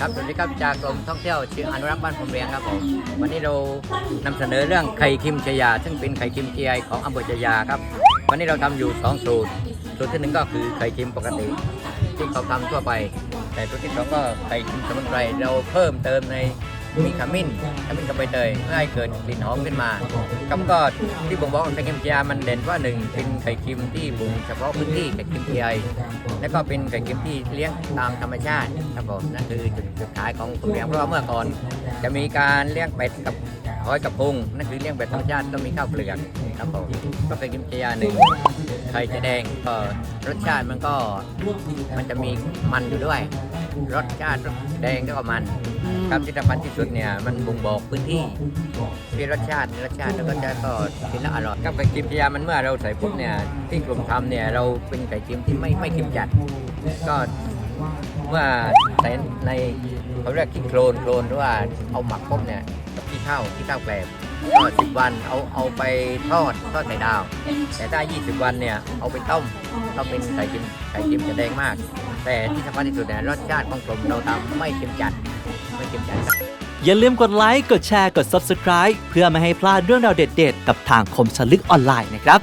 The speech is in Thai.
ครับสวัสดีครับจากกรมท่องเที่ยวชื่ออนุรักษ์บ้านผมเรียงครับผมวันนี้เรานำเสนอเรื่องไข่คิมชยา ซึ่งเป็นไข่คิมเจียของอำเภอชยาครับ วันนี้เราทำอยู่สองสูตร สูตรที่หนึ่งก็คือไข่คิมปกติ ที่เขาทำทั่วไป แต่สูตรที่สองก็ไข่คิมสมุนไพรเราเพิ่มเติมใน มีขมิ้นขมิ้นกับใบเตยเพื่อให้เกิดกลิ่นหอมขึ้นมาครับก็ที่ผมบอกว่าไข่เค็มเจียมันเด่นว่าหนึ่งเป็นไข่คิมที่บุงเฉพาะพื้นที่ไข่คิมเจียแล้วก็เป็นไข่เค็มที่เลี้ยงตามธรรมชาติครับผมนั่นคือจุดจุดขายของผมเลี้ยงเพราะว่าเมื่อก่อน จะมีการเลี้ยงเป็ดกับ หอยกับพุงนั่นคือเลี้ยงแบบธรรมชาติต้องมีข้าวเปลือกครับผมก็เป็นกิมจียาหนึ่งไข่จะแดงก็รสชาติมันก็มันจะมีมันอยู่ด้วย รสชาติแดงแล้วก็มันครับที่สำคัญที่สุดเนี่ยมันบ่งบอกพื้นที่ที่รสชาติรสชาติแล้วก็จะก็กินแล้วอร่อยกับไก่กิมจียมันเมื่อเราใส่ปุ๊บเนี่ยที่กลุ่มทำเนี่ยเราเป็นไก่กิมที่ไม่ไม่เค็มจัด ก็เมื่อใส่ในเขาเรียกขี้โคลนโคลนหรือว่าเอาหมักปุ๊บเนี่ย กับขี้ข้าวขี้ข้าวแกลบก็สิบวันเอาเอาไปทอดทอดไข่ดาว แต่ถ้า 20 วันเนี่ยเอาไปต้มก็เป็นไข่กิมไข่กิมจะแดงมาก แต่ที่สำคัญที่สุดเนี่ยรสชาติของกลมเราทำไม่เค็มจัดไม่เค็มจัดครับอย่าลืมกดไลค์ กดแชร์ กด Subscribe เพื่อไม่ให้พลาดเรื่องราวเด็ด ๆ กับทางคมสนลึกออนไลน์นะครับ